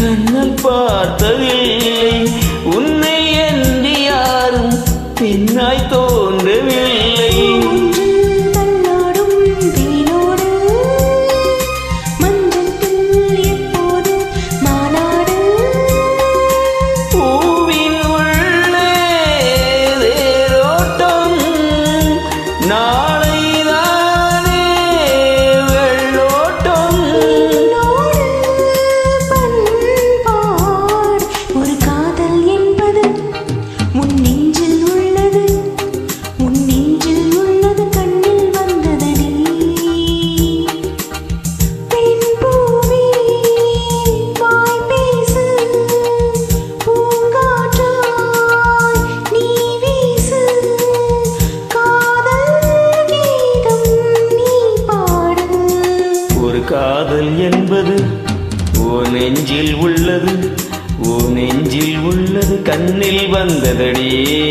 கண்ணல் பார்த்ததில் ஒரு காதல் என்பது ஓ நெஞ்சில் உள்ளது ஓ நெஞ்சில் உள்ளது கண்ணில் வந்ததடியே